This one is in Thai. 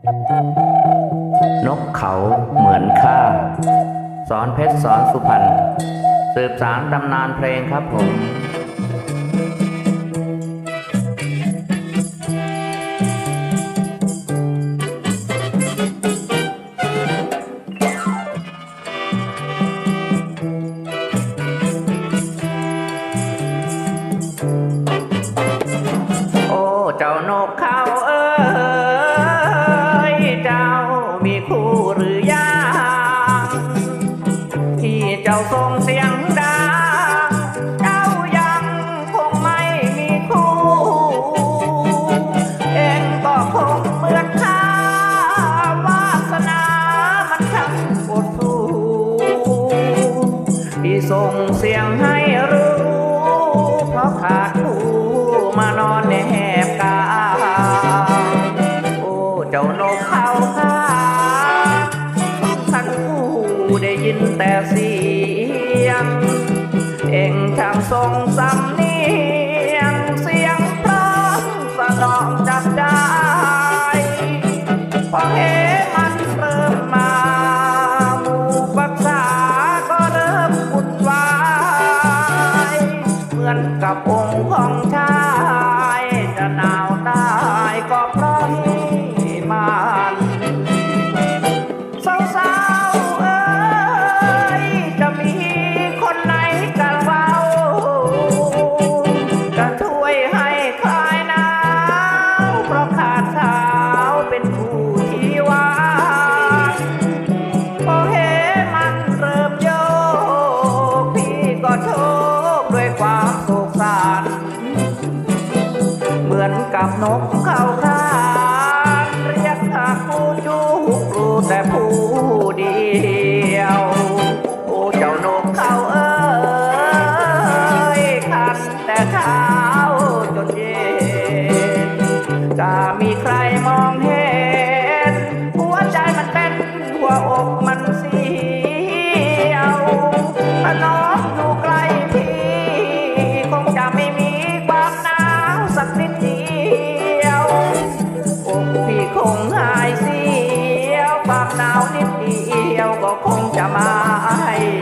นกเขาเหมือนข้า สอนเพชรสอนสุพรรณสืบสารตำนานเพลงครับผมโอ้เจ้าน ส่งเสียงให้รู้เพราะขาดผู้มานอนแนบกายโอ้เจ้านกเขาข้าทั้งผู้ได้ยินแต่เสียง เอ็งช่างทรงสำเนียง กับนกเขาคานเรียกหาผู้จูรู้แต่ผู้เดียวโอ้เจ้านกเขาเอ้ยคันแต่เช้าจนเย็นจะมีใครมองเห็น หายเสียวความหนาวนิดเดียวก็คงจะมาให้